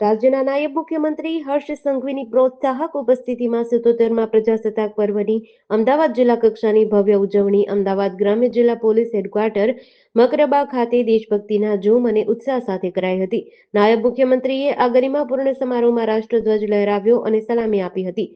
રાજ્યના નાયબ મુખ્યમંત્રી હર્ષ સંઘવીની પ્રોત્સાહક ઉપસ્થિતિમાં સિત્તોતેરમાં પ્રજાસત્તાક પર્વની અમદાવાદ જિલ્લા કક્ષાની ભવ્ય ઉજવણી, અમદાવાદ ગ્રામ્ય જિલ્લા પોલીસ હેડક્વાર્ટર મકરબા ખાતે દેશભક્તિના જોમ અને ઉત્સાહ સાથે કરાઈ હતી. નાયબ મુખ્યમંત્રીએ આ ગરિમાપૂર્ણ સમારોહમાં રાષ્ટ્રધ્વજ લહેરાવ્યો અને સલામી આપી હતી.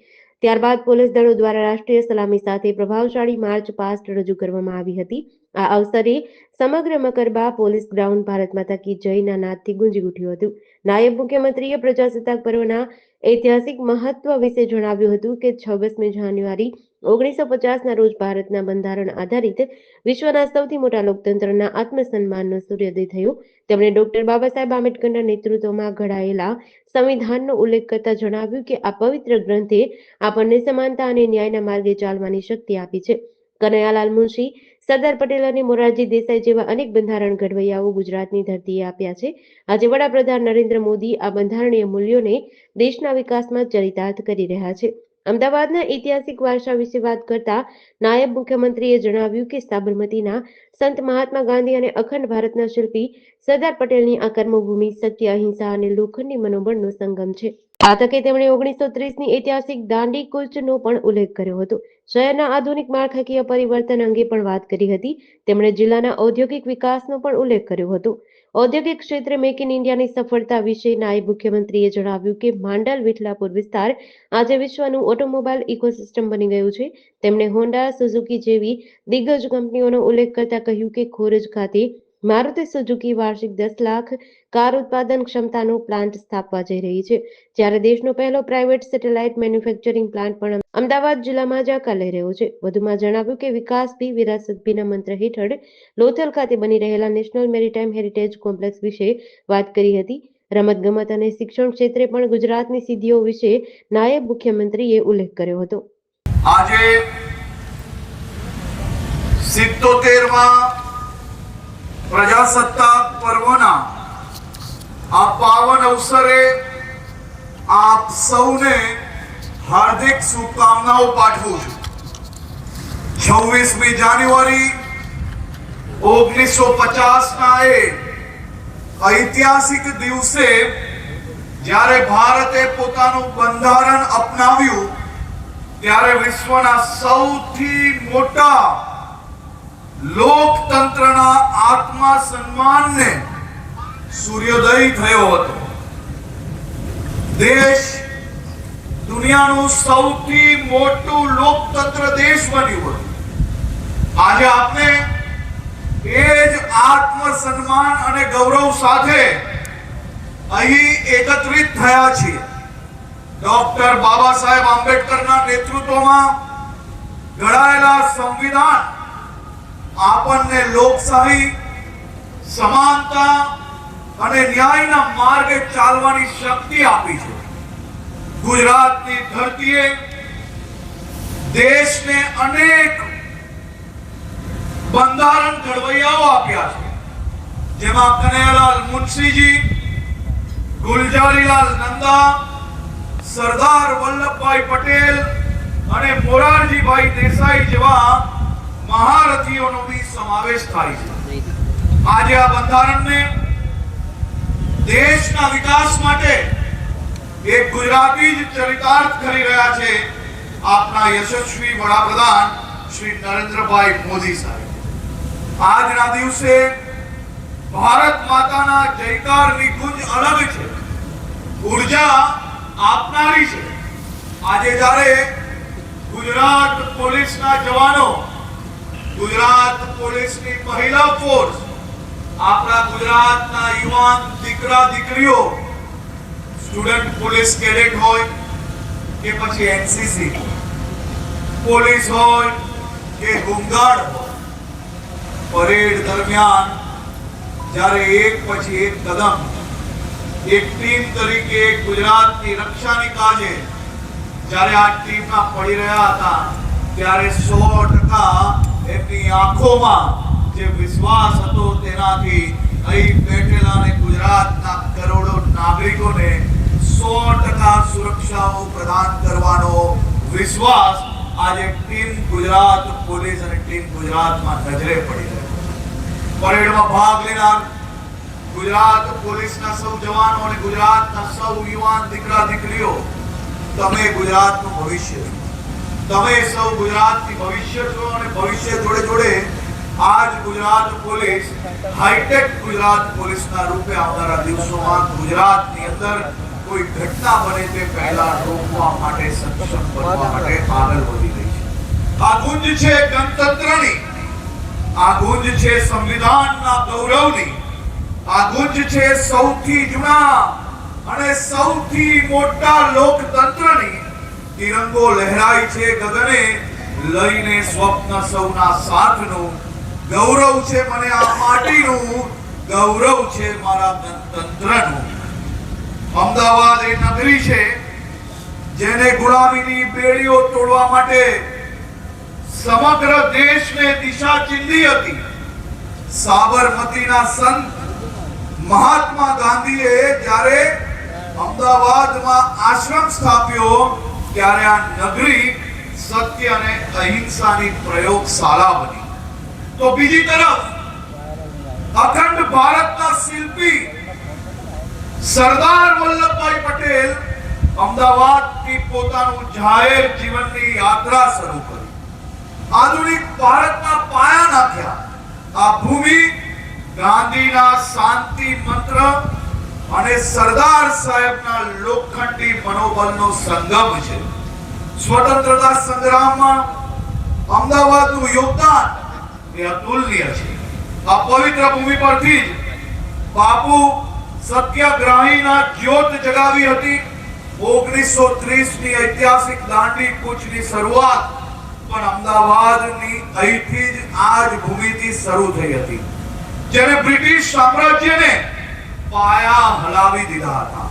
ત્યારબાદ પોલીસ દળો દ્વારા રાષ્ટ્રીય સલામી સાથે પ્રભાવશાળી માર્ચ પાસ્ટ રજૂ કરવામાં આવી હતી. આ અવસરે સમગ્ર મકરબા પોલીસ ગ્રાઉન્ડ ભારત માતા કી જયના નાદથી ગુંજી ઉઠ્યું હતું. નાયબ મુખ્યમંત્રીએ પ્રજાસત્તાક પર્વના ઐતિહાસિક મહત્વ વિશે જણાવ્યું હતું કે છવ્વીસમી જાન્યુઆરી ઓગણીસો પચાસના રોજ ભારતના બંધારણ આધારિત વિશ્વના સૌથી મોટા લોકતંત્રના આત્મસન્માનનો સૂર્યોદય થયો. તેમણે ડોક્ટર બાબા સાહેબ આંબેડકરના નેતૃત્વમાં ઘડાયેલા સંવિધાનનો ઉલ્લેખ કરતા જણાવ્યું કે આ પવિત્ર ગ્રંથે આપણને સમાનતા અને ન્યાયના માર્ગે ચાલવાની શક્તિ આપી છે. કનૈયાલાલ મુનશી સરદાર પટેલ અને મોરારજી દેસાઈ જેવા અનેક બંધારણ ઘડવૈયાઓ ગુજરાતની ધરતીએ આપ્યા છે. આજે વડાપ્રધાન નરેન્દ્ર મોદી આ બંધારણીય મૂલ્યોને દેશના વિકાસમાં ચરિતાર્થ કરી રહ્યા છે. અમદાવાદના ઐતિહાસિક વારસા વિશે વાત કરતા નાયબ મુખ્યમંત્રીએ જણાવ્યું કે સાબરમતીના સંત મહાત્મા ગાંધી અને અખંડ ભારતના શિલ્પી સરદાર પટેલની આ કર્મભૂમિ સત્ય, અહિંસા અને લોખંડી મનોબળનો સંગમ છે. આ તેમણે ઓગણીસો ત્રીસની ઐતિહાસિક દાંડી કૂચનો પણ ઉલ્લેખ કર્યો હતો. શહેરના આધુનિક માળખાકીય પરિવર્તન અંગે પણ વાત કરી હતી. તેમણે જિલ્લાના ઔદ્યોગિક વિકાસનો પણ ઉલ્લેખ કર્યો હતો. ઔદ્યોગિક ક્ષેત્રે મેક ઇન ઇન્ડિયાની સફળતા વિશે નાયબ મુખ્યમંત્રીએ જણાવ્યું કે માંડલ વિઠલાપુર વિસ્તાર આજે વિશ્વનું ઓટોમોબાઈલ ઇકોસિસ્ટમ બની ગયું છે. તેમણે હોન્ડા સુઝુકી જેવી દિગ્ગજ કંપનીઓનો ઉલ્લેખ કરતા કહ્યું કે ખોરજ ખાતે મારુતિ સુઝુકી વાર્ષિક દસ લાખ કાર ઉત્પાદન ક્ષમતાનો પ્લાન્ટ સ્થાપવા જઈ રહી છે. જ્યારે દેશનો પહેલો પ્રાઇવેટ સેટેલાઇટ મેન્યુફેક્ચરિંગ પ્લાન્ટ પણ અમદાવાદ જિલ્લામાં જ લઈ રહ્યો છે. વધુમાં જણાવ્યું કે વિકાસ બી વિરાસત બીના મંત્ર હેઠળ લોથલ ખાતે બની રહેલા નેશનલ મેરીટાઈમ હેરિટેજ કોમ્પ્લેક્સ વિશે વાત કરી હતી. રમતગમત અને શિક્ષણ ક્ષેત્રે પણ ગુજરાતની સિદ્ધિઓ વિશે નાયબ મુખ્યમંત્રીએ ઉલ્લેખ કર્યો હતો. આજે સિત્તોતેરમાં પ્રજાસત્તાક પર્વના આ પાવન અવસરે આપ સૌને હાર્દિક શુભકામનાઓ પાઠવું છું. છવ્વીસમી જાન્યુઆરી ઓગણીસો પચાસના એ ઐતિહાસિક દિવસે જ્યારે ભારતે પોતાનું બંધારણ અપનાવ્યું, ત્યારે વિશ્વના સૌથી મોટા લોકતંત્રના આત્મા સન્માનને સૂર્યોદય થયો હતો. દેશ દુનિયાનું સૌથી મોટું લોકતંત્ર દેશ બન્યું હતું. આજે આપણે એ જ આત્મ સન્માન અને ગૌરવ સાથે અહીં એકત્રિત થયા છીએ. ડોક્ટર બાબા સાહેબ આંબેડકરના નેતૃત્વમાં ઘડાયેલા સંવિધાન આપણને લોકશાહી, સમાનતા અને ન્યાયના માર્ગે ચાલવાની શક્તિ આપી છે. ગુજરાતની ધરતીએ દેશને અનેક બંધારણ ઘડવૈયાઓ આપ્યા છે. જેમાં કનૈયાલાલ મુનશીજી, ગુલજારીલાલ નંદા, સરદાર વલ્લભભાઈ પટેલ અને મોરારજીભાઈ દેસાઈ જેવા મહારથીઓનો બી સમાવેશ થાય છે. આજે આ બંધારણને દેશના વિકાસ માટે એક ગુજરાતી જ ચરિતાર્થ કરી રહ્યા છે આપના યશસ્વી વડાપ્રધાન શ્રી નરેન્દ્રભાઈ મોદી સાહેબ. આજના દિવસે ભારત માતાના જયકારની ગુંજ અલગ છે. ઊર્જા આપનારી છે. આજે જ્યારે ગુજરાત પોલીસના જવાનો ગુજરાત પોલીસની મહિલા ફોર્સ. આપણા ગુજરાતના યુવાન દીકરા દીકરીઓ, સ્ટુડન્ટ પોલીસ કેડેટ હોય કે પછી એનસીસી. પોલીસ હોય કે હોમગાર્ડ હોય. પરેડ દરમિયાન જ્યારે એક પછી એક કદમ, એક ટીમ તરીકે ગુજરાતની રક્ષાની કાજે જ્યારે આ ટીમના પડી રહ્યા હતા, ત્યારે સો ટકા એમની આંખોમાં જે વિશ્વાસ હતો તેનાથી અહીં બેઠેલા અને ગુજરાતના કરોડો નાગરિકોને સો ટકા સુરક્ષાઓ પ્રદાન કરવાનો વિશ્વાસ આજે ટીમ ગુજરાત પોલીસ અને ટીમ ગુજરાતમાં નજરે પડી છે. પરેડમાં ભાગ લેનાર ગુજરાત પોલીસના સૌ જવાનો અને ગુજરાતના સૌ યુવાન દીકરા દીકરીઓ તમે ગુજરાતનું ભવિષ્ય છો તમે સૌ ગુજરાતની ભવિષ્ય છો અને ભવિષ્ય જોડે જોડે આજ ગુજરાત પોલીસ, હાઈટેક ગુજરાત પોલીસના રૂપે આવનારા દિવસોમાં ગુજરાતની અંદર કોઈ ઘટના બને તે પહેલા રોકવા માટે સક્ષમ બનવા માટે આગળ વધી રહી છે. આ ગુંજ છે ગણતંત્રની, આ ગુંજ છે સંવિધાનના ગૌરવની, આ ગુંજ છે સૌથી જૂના અને સૌથી મોટા લોકતંત્રની તિરંગો લહેરાય છે ગગને, લઈને સ્વપ્ન સૌના સાથનું ગૌરવ છે મને આ માટીનું ગૌરવ છે મારા ગણતંત્રનું અમદાવાદ એ નગરી છે, જેને ગુલામીની બેડીઓ તોડવા માટે સમગ્ર દેશને દિશા ચીંધી હતી. સાબરમતીના સંત મહાત્મા ગાંધીએ જ્યારે અમદાવાદમાં આશ્રમ સ્થાપ્યો ત્યારે આ નગરી સત્ય અને અહિંસાની પ્રયોગશાળા બની. તો બીજી તરફ, અખંડ ભારતના શિલ્પી સરદાર વલ્લભભાઈ પટેલ અમદાવાદથી પોતાનું જાહેર જીવનની યાત્રા શરૂ કરી. આધુનિક ભારતના પાયા નાખ્યા આ ભૂમિ ગાંધીના શાંતિ મંત્ર અને સરદાર સાહેબના લોખંડી મનોબળનો સંગમ છે. સ્વતંત્રતા સંગ્રામમાં અમદાવાદનું યોગદાન એ અતુલનીય છે. આ પવિત્ર ભૂમિ પરથી જ બાપુ સત્યાગ્રહીના જ્યોત જગાવી હતી. ઓગણીસો ત્રીસની ઐતિહાસિક દાંડી કૂચની શરૂઆત પણ અમદાવાદની અહીંથી જ આ જ ભૂમિથી શરૂ થઈ હતી. જ્યારે બ્રિટિશ સામ્રાજ્યને પાયા હલાવી દીધા હતા.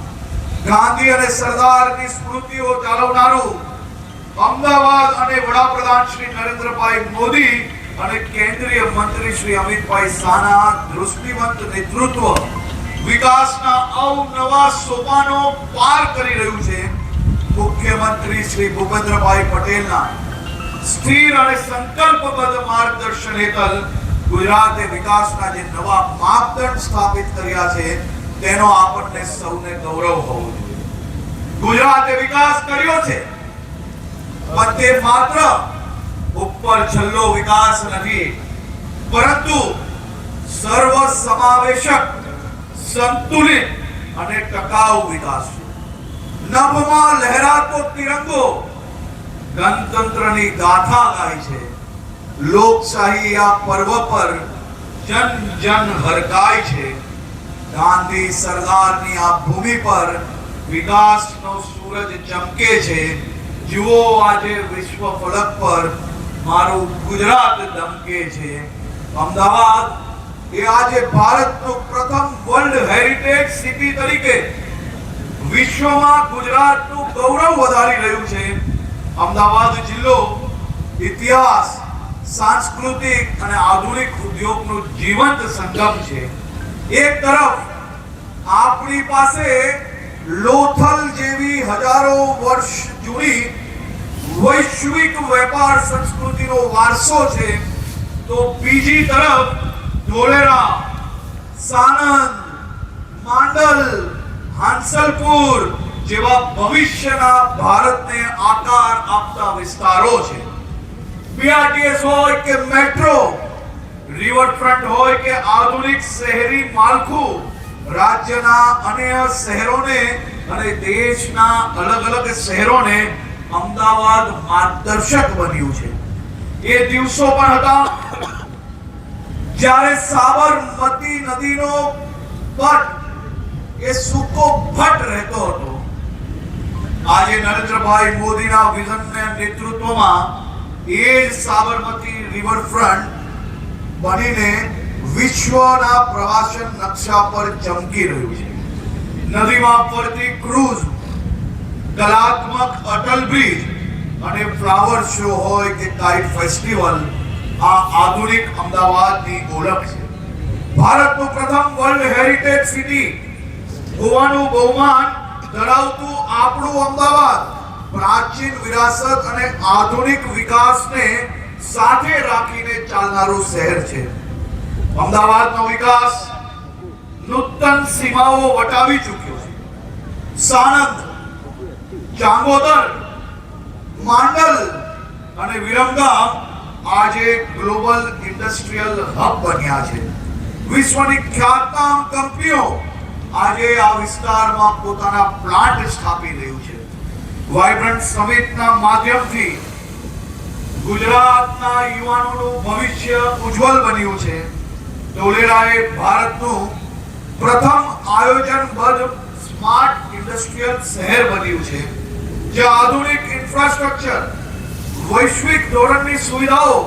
ગાંધી અને સરદારની સ્મૃતિઓ જાળવનારું અમદાવાદ અને વડાપ્રધાન શ્રી નરેન્દ્રભાઈ મોદી અને કેન્દ્રીય મંત્રી શ્રી અમિતભાઈ શાહના દૃષ્ટિવંત નેતૃત્વ વિકાસના અવનવા સોપાનો પાર કરી રહ્યું છે મુખ્યમંત્રી શ્રી ભૂપેન્દ્રભાઈ પટેલના. સ્થિર અને સંકલ્પબદ્ધ માર્ગદર્શન હેઠળ ગુજરાતે વિકાસના જે નવા માપદંડ સ્થાપિત કર્યા છે, તેનો આપણને સૌને ગૌરવ હોવો જોઈએ. ગુજરાતે વિકાસ કર્યો છે, પણ તે માત્ર ઉપર છલ્લો વિકાસ નથી. પરંતુ સર્વ સમાવેશક સંતુલિત અને ટકાઉ વિકાસ છે. નભમાં લહેરાતો તિરંગો ગણતંત્રની ગાથા ગાય છે. લોકશાહી આ પર્વ પર જન જન હરકાય છે. ગાંધી સરદારની આ ભૂમિ પર વિકાસનો સૂરજ ચમકે છે. જુઓ આજે વિશ્વ ફલક પર મારું ગુજરાત ધમકે છે. અમદાવાદ એ આજે ભારતનું પ્રથમ વર્લ્ડ હેરિટેજ સિટી તરીકે વિશ્વમાં ગુજરાતનું ગૌરવ વધારી રહ્યું છે. અમદાવાદ જિલ્લો ઇતિહાસ સાંસ્કૃતિક અને આધુનિક ઉદ્યોગનું જીવંત સંગમ છે. એક તરફ આપણી પાસે લોથલ જેવી હજારો વર્ષ જૂની વૈશ્વિક વેપાર સંસ્કૃતિનો વારસો છે, તો બીજી તરફ ધોલેરા, સાણંદ, માંડલ, હાંસલપુર જેવા ભવિષ્યના ભારતને આકાર આપતા વિસ્તારો છે. બીઆરટીએસ હોય કે મેટ્રો રિવરફ્રન્ટ હોય કે આધુનિક શહેરી માળખું, રાજ્યના અન્ય શહેરોને અને દેશના અલગ અલગ શહેરોને અમદાવાદ માર્ગદર્શક બન્યું છે. એ દિવસો પણ હતા જ્યારે સાબરમતી નદીનો પટ એ સૂકો ભટ રહેતો હતો. આજે નરેન્દ્રભાઈ મોદીના વિઝનના નેતૃત્વમાં એ જ સાબરમતી રિવરફ્રન્ટ બનીને વિશ્વના પ્રવાસન નકશા પર ચમકી રહ્યું છે. નદીમાં ફરતી ક્રૂઝ કલાત્મક અટલ બ્રિજ અને ફ્લાવર શો હોય કે કાઇટ ફેસ્ટિવલ આ આધુનિક અમદાવાદની ઓળખ છે. ભારતનું પ્રથમ વર્લ્ડ હેરિટેજ સિટી ગોવાનું બહુમાન ધરાવતું આપણું અમદાવાદ. પ્રાચીન વિરાસત અને આધુનિક વિકાસને સાથે રાખીને ચાલનારું શહેર છે. અમદાવાદનો વિકાસ નૂતન સીમાઓ વટાવી ચૂક્યો છે. સાણંદ ચાંગોદર માંડલ અને વિરમગામ આજે ગ્લોબલ ઇન્ડસ્ટ્રીયલ હબ બન્યા છે. વિશ્વની ખ્યાતનામ કંપનીઓ આજે આ વિસ્તારમાં પોતાના પ્લાન્ટ સ્થાપી રહ્યું છે. વાઇબ્રન્ટ સમિટના માધ્યમથી ગુજરાતના યુવાનોનું ભવિષ્ય ઉજ્જવલ બન્યું છે. ધોલેરાએ ભારતનું પ્રથમ આયોજનબદ્ધ સ્માર્ટ ઇન્ડસ્ટ્રીયલ શહેર બન્યું છે જે આધુનિક ઇન્ફ્રાસ્ટ્રક્ચર, વૈશ્વિક ધોરણની સુવિધાઓ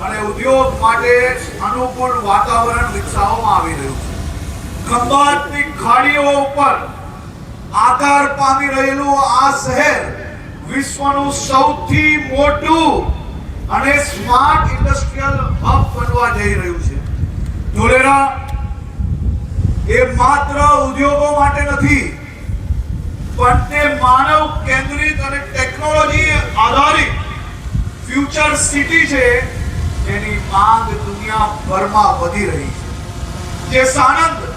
અને ઉદ્યોગ માટે અનુકૂળ વાતાવરણ વિકસાવવામાં આવી રહ્યું છે. ખંભાતની ખાડીઓ ઉપર આકાર પામી રહેલું આ શહેર વિશ્વનું સૌથી મોટું અને સ્માર્ટ ઇન્ડસ્ટ્રીયલ હબ બનવા જઈ રહ્યું છે. ધોલેરા, એ માત્ર ઉદ્યોગો માટે નથી પણ તે માનવ કેન્દ્રિત અને ટેકનોલોજી આધારિત ફ્યુચર સિટી છે, જેની માંગ દુનિયાભરમાં વધી રહી છે. જે સાણંદ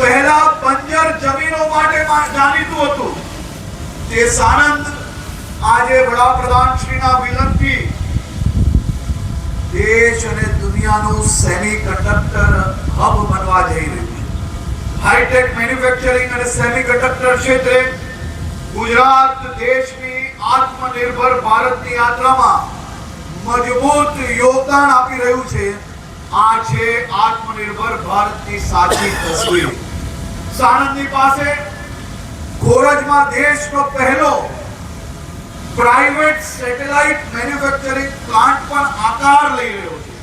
પહેલા બંજર જમીનો માટે જાણીતું હતું. તે સાનંદ આજે વડાપ્રધાન શ્રીના વિલનથી દેશ અને દુનિયાનું સેમિકન્ડક્ટર હબ બનવા જઈ રહ્યું છે. હાઈટેક મેન્યુફેક્ચરિંગ અને સેમિકન્ડક્ટર ક્ષેત્રે ગુજરાત દેશની આત્મનિર્ભર ભારતની યાત્રામાં મજબૂત યોગદાન આપી રહ્યું છે. આ છે આત્મનિર્ભર ભારતની સાચી તસવીર. સાણંદની પાસે ખોરજમાં દેશનો પહેલો પ્રાઇવેટ સેટેલાઇટ મેન્યુફેક્ચરિંગ પ્લાન્ટ પણ આકાર લઈ રહ્યો છે.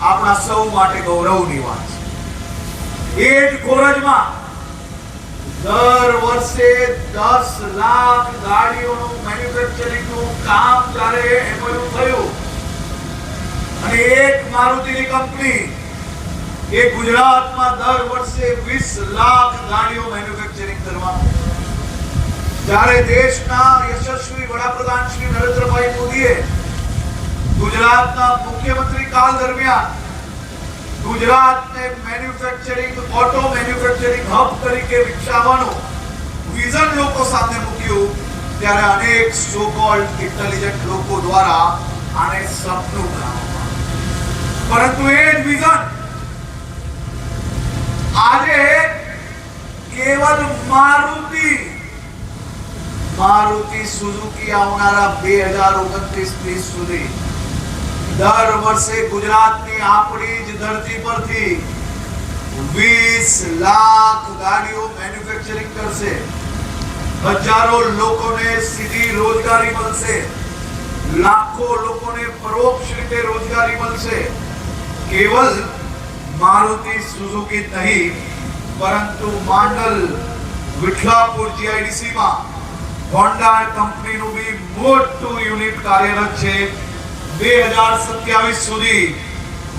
આપણા સૌ માટે ગૌરવની વાત છે. એ જ ખોરજમાં દર વર્ષે દસ લાખ ગાડીઓનું મેન્યુફેક્ચરિંગનું કામ જ્યારે એમઓયુ થયું. અને એક મારુતિની કંપની એ ગુજરાતમાં દર વર્ષે 20 લાખ ગાડીઓ મેન્યુફેક્ચરિંગ કરવાનું. જ્યારે દેશના યશસ્વી વડાપ્રધાન શ્રી નરેન્દ્રભાઈ મોદીએ ગુજરાતના મુખ્યમંત્રી કાળ દરમિયાન ગુજરાતને મેન્યુફેક્ચરિંગ ઓટો મેન્યુફેક્ચરિંગ હબ તરીકે વિકસાવવાનું વિઝન લોકો સામે મૂક્યું, ત્યારે અનેક સો ઇન્ટેલિજન્ટ લોકો દ્વારા આને સપનું ગણાવવામાં પરંતુ એ જ વિઝન આજે કેવલ મારુતિ મારુતિ સુઝુકી આવનારા બે હજાર ઓગણત્રીસ ત્રીસ સુધી દર વર્ષે ગુજરાતની આપણી જ ધરતી પરથી વીસ લાખ ગાડીઓ મેન્યુફેક્ચરિંગ કરશે હજારો લોકોને સીધી રોજગારી મળશે લાખો લોકોને પરોક્ષ રીતે રોજગારી મળશે કેવલ મારુતિ સુઝુકી નહીં, પરંતુ માંડલ વિઠલાપુર જીઆઈડીસીમાં હોન્ડા કંપનીનું બી મોટું યુનિટ કાર્યરત છે બે હજાર સત્યાવીસ સુધી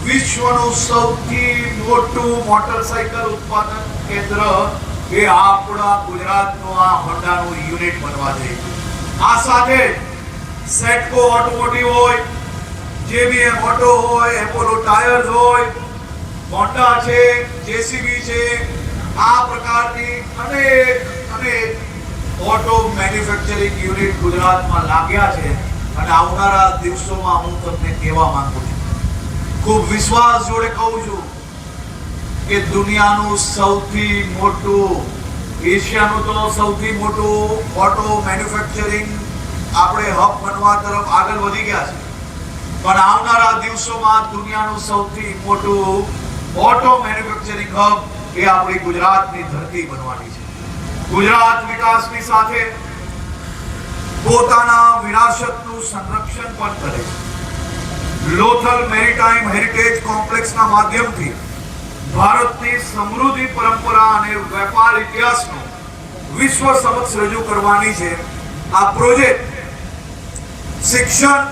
વિશ્વનું સૌથી મોટું મોટરસાયકલ ઉત્પાદન કેન્દ્ર એ આપણા ગુજરાતનું આ હોન્ડાનું યુનિટ બનવા જઈ. આ સાથે સેટકો ઓટોમોટિવ હોય, જેબીએમ ઓટો હોય, એપોલો ટાયર્સ હોય હોન્ડા છે, જેસીબી છે, આ પ્રકારની અનેક અનેક ઓટો મેન્યુફેક્ચરિંગ યુનિટ ગુજરાતમાં લાગ્યા છે અને આવનારા દિવસોમાં હું તમને કહેવા માંગુ છું. ખૂબ વિશ્વાસ જોડે કહું છું કે દુનિયાનું સૌથી મોટું, એશિયાનું તો સૌથી મોટું ઓટો મેન્યુફેક્ચરિંગ આપણે હબ બનવા તરફ આગળ વધી ગયા છે. પણ આવનારા દિવસોમાં દુનિયાનું સૌથી મોટું ઓટો મેન્યુફેક્ચરિંગ હબ એ આપણી ગુજરાતની ધરતી બનવાની છે. ગુજરાત વિકાસની સાથે પોતાના વિરાસતનું સંરક્ષણ પણ કરે છે. લોથલ મેરીટાઈમ હેરિટેજ કોમ્પ્લેક્સના માધ્યમથી ભારતની સમૃદ્ધિ પરંપરા અને વેપાર ઇતિહાસનો વિશ્વ સમક્ષ રજૂ કરવાની છે. આ પ્રોજેક્ટ શિક્ષણ,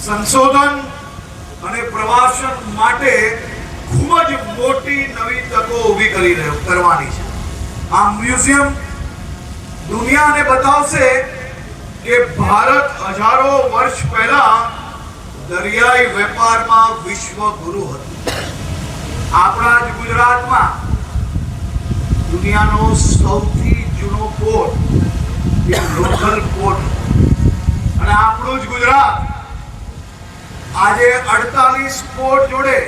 સંશોધન અને પ્રવાસન માટે ખૂબ જ મોટી નવી તકો ઊભી કરી રહ્યો કરવાની છે. આ મ્યુઝિયમ દુનિયાને બતાવશે કે ભારત હજારો વર્ષ પહેલા દરિયાઈ વેપારમાં વિશ્વ ગુરુ હતું. આપણા જ ગુજરાતમાં દુનિયાનો સૌથી જૂનો પોર્ટ લોકલ પોર્ટ અને આપણું જ ગુજરાત આજે અડતાલીસ પોર્ટ જોડે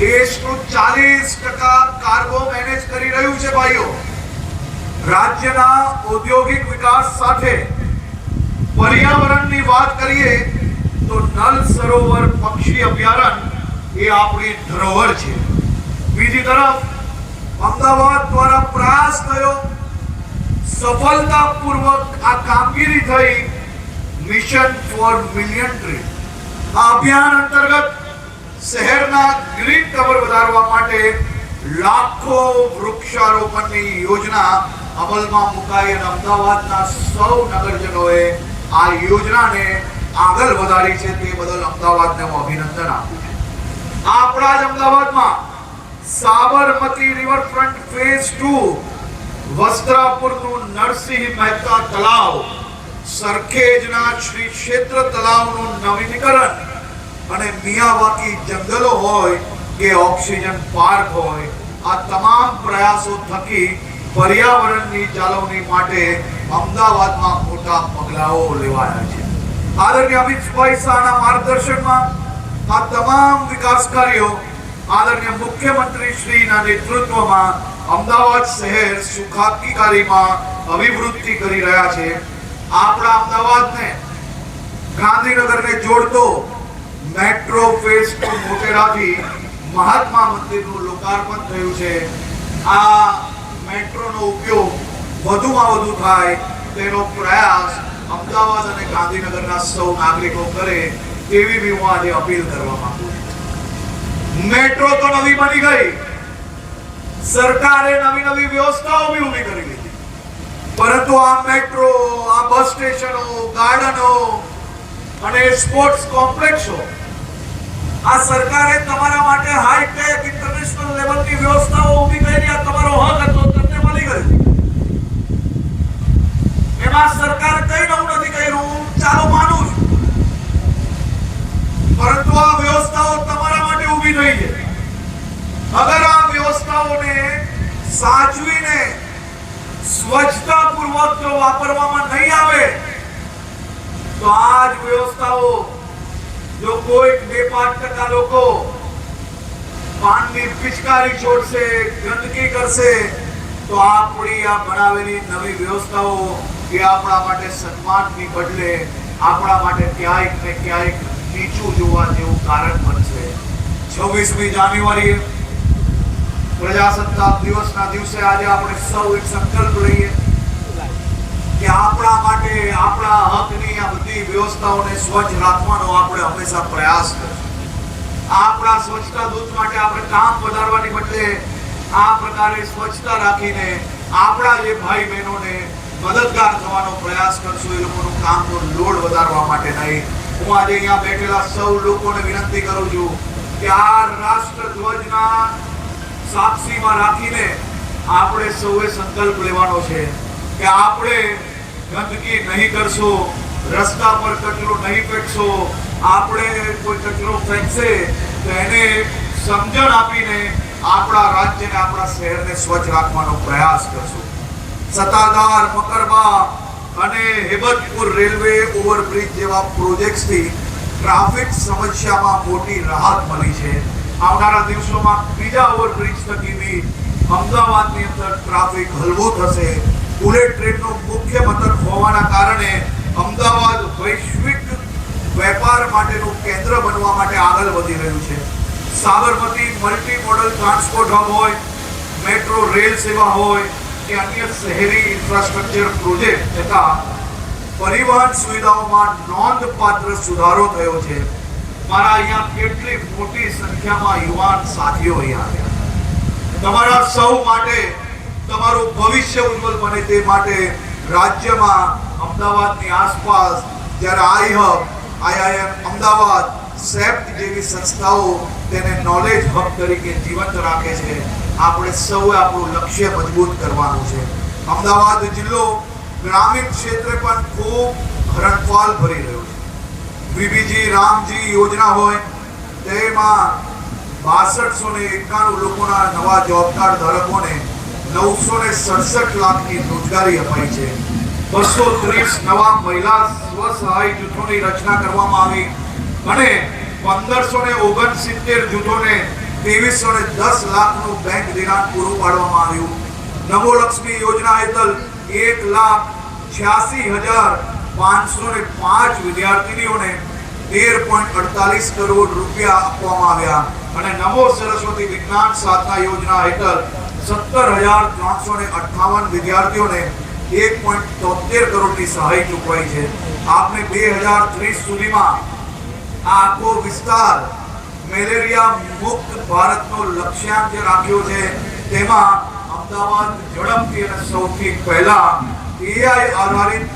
દેશનું ચાલીસ ટકા કાર્ગો મેનેજ કરી રહ્યું છે ભાઈઓ. રાજ્યના ઔદ્યોગિક વિકાસ સાથે પર્યાવરણની વાત કરીએ તો નલ સરોવર પક્ષી અભયારણ્ય એ આપણી ધરોહર છે. બીજી તરફ, અમદાવાદ દ્વારા પ્રયાસ થયો. સફળતાપૂર્વક આ કામગીરી થઈ. મિશન ફોર મિલિયન ટ્રી આ અભિયાન અંતર્ગત શહેરના ગ્રીન કવર વધારવા માટે લાખો વૃક્ષારોપણની યોજના અમલમાં મુકાઈ અને અમદાવાદના સૌ નગરજનોએ આ યોજનાને આગળ વધારી છે તે બદલ અમદાવાદને હું અભિનંદન આપું છું. આપણા જ અમદાવાદમાં સાબરમતી રિવરફ્રન્ટ ફેઝ ટુ વસ્ત્રાપુરનું નરસિંહ મહેતા તળાવ સરખેજના શ્રી ક્ષેત્ર તળાવનું નવીનીકરણ અને મિયાવાકી જંગલો હોય કે ઓક્સિજન પાર્ક હોય, આ તમામ પ્રયાસો થકી પર્યાવરણની જાળવણી માટે અમદાવાદમાં મોટા પગલાઓ લેવાયા છે. આદરણીય અમિતભાઈ શાહના માર્ગદર્શનમાં આ તમામ વિકાસ કાર્યો આદરણીય મુખ્યમંત્રી શ્રીના નેતૃત્વમાં અમદાવાદ શહેર સુખાકીકારીમાં અભિવૃદ્ધિ કરી રહ્યા છે. આપણા અમદાવાદને ગાંધીનગરને જોડતો મેટ્રો ફેઝ ટુ મોટેરાથી મહાત્મા મંદિરનું લોકાર્પણ થયું છે. આ મેટ્રોનો ઉપયોગ વધુમાં વધુ થાય તેનો પ્રયાસ અમદાવાદ અને ગાંધીનગરના સૌ નાગરિકો કરે તેવી બી હું આજે અપીલ કરવા માંગુ છું. મેટ્રો તો નવી બની ગઈ. સરકારે નવી નવી વ્યવસ્થાઓ બી ઊભી કરી લીધી. પરંતુ આ મેટ્રો, આ બસ સ્ટેશનો, ગાર્ડનો અને સ્પોર્ટ્સ કોમ્પ્લેક્સો આ સરકારે તમારા માટે હાઈટેક ઇન્ટરનેશનલ લેવલની વ્યવસ્થાઓ ઊભી કરી આ તમારો હક હતો, તમને મળી ગયો. એમાં સરકાર કઈ નવું નથી કર્યું, ચાલો માનું પરંતુ આ વ્યવસ્થાઓ તમારા માટે ઊભી થઈ છે. અગર આ વ્યવસ્થાઓને સાચવીને સ્વચ્છતાપૂર્વક જો વાપરવામાં નહીં આવે, તો આ જ વ્યવસ્થાઓ જો કોઈ પાંચ ટકા લોકો પાનની પિચકારી છોડશે, ગંદકી કરશે, તો આપણી આ બનાવેલી નવી વ્યવસ્થાઓ એ આપણા માટે સન્માનની બદલે આપણા માટે ક્યાંક ને ક્યાંક નીચું જોવા જેવું કારણ બનશે. છવ્વીસમી જાન્યુઆરીએ પ્રજાસત્તાક દિવસના દિવસે આજે આપણે સૌ એક સંકલ્પ લઈએ કે આપણા માટે આપણા હકની આ બધી વ્યવસ્થાઓને સ્વચ્છ રાખવાનો આપણે હંમેશા પ્રયાસ કરીશું આપણા સ્વચ્છતા દૂત માટે આપણે કામ વધારવાની બદલે આ પ્રકારે સ્વચ્છતા રાખીને આપણા જે ભાઈ બહેનોને મદદગાર થવાનો પ્રયાસ કરશું, એ લોકોનું કામનો લોડ વધારવા માટે નહીં. હું આજે અહીંયા બેઠેલા સૌ લોકોને વિનંતી કરું છું કે આ રાષ્ટ્ર ધ્વજના સાક્ષીમાં રાખીને આપણે સૌએ સંકલ્પ લેવાનો છે કે આપણે ગંદકી નહીં કરશો રસ્તા પર કચરો નહીં ફેંકશો, આપણે કોઈ કચરો ફેંકશે, તો એને સમજણ આપીને આપણા રાજ્યને, આપણા શહેરને સ્વચ્છ રાખવાનો પ્રયાસ કરશું. સત્તાધાર મકરબા અને હેબતપુર રેલવે ઓવરબ્રિજ જેવા પ્રોજેક્ટ્સથી ટ્રાફિક સમસ્યામાં મોટી રાહત મળી છે. આવનારા દિવસોમાં બીજા ઓવરબ્રિજ થકી બી અમદાવાદની અંદર ટ્રાફિક હલવો થશે. બુલેટ ટ્રેનનો મુખ્ય મથક હોવાના કારણે અમદાવાદ વૈશ્વિક વેપાર માટેનું કેન્દ્ર બનવા માટે આગળ વધી રહ્યું છે. Sabarmati multi modal transport hub હોય મેટ્રો રેલ સેવા હોય, કે અન્ય શહેરી ઇન્ફ્રાસ્ટ્રક્ચર પ્રોજેક્ટ તથા પરિવહન સુવિધાઓમાં નોંધપાત્ર સુધારો થયો છે. મારા અહીંયા કેટલી મોટી સંખ્યામાં યુવાન સાથીઓ અહીંયા આવ્યા. તમારા સૌ માટે તમારું ભવિષ્ય ઉજ્જવલ બને તે માટે રાજ્યમાં અમદાવાદની આસપાસ જ્યારે I hub, IIM Ahmedabad CEPT જેવી સંસ્થાઓ તેને નોલેજ હબ તરીકે જીવંત રાખે છે. આપણે સૌએ આપણું લક્ષ્ય મજબૂત કરવાનું છે. અમદાવાદ જિલ્લો ગ્રામીણ ક્ષેત્રે પણ ખૂબ હરણફાલ ભરી રહ્યો છે. બીબીજી રામજી યોજના હોય, તેમાં બાસઠસો ને એકાણું લોકોના નવા જવાબદાર ધારકોને નવસો ને સડસઠ લાખની રોજગારી અપાઈ છે. બસો ત્રીસ નવા મહિલા સ્વસહાય જૂથોની રચના કરવામાં આવી. અને પંદરસો ને ઓગણસિત્તેર જૂથોને ત્રેવીસો ને દસ લાખનું બેંક ધિરાણ પૂરું પાડવામાં આવ્યું. નમો લક્ષ્મી યોજના હેઠળ એક લાખ છ્યાસી હજાર પાંચસો ને પાંચ વિદ્યાર્થીનીઓને તેર પોઈન્ટ અડતાલીસ કરોડ રૂપિયા આપવામાં આવ્યા. અને નમો સરસ્વતી વિજ્ઞાન સાધના યોજના હેઠળ સત્તર હજાર ત્રણસો ને અઠ્ઠાવન વિદ્યાર્થીઓને એક પોઈન્ટ તોતેર કરોડની સહાય ચૂકવાઈ છે. આપને બે હજાર ત્રીસ સુધીમાં આ આખો વિસ્તાર મેલેરિયા મુક્ત ભારતનો લક્ષ્યાંક જે રાખ્યો છે, તેમાં અમદાવાદ, ઝડપથી અને સૌથી પહેલા એઆઈ આધારિત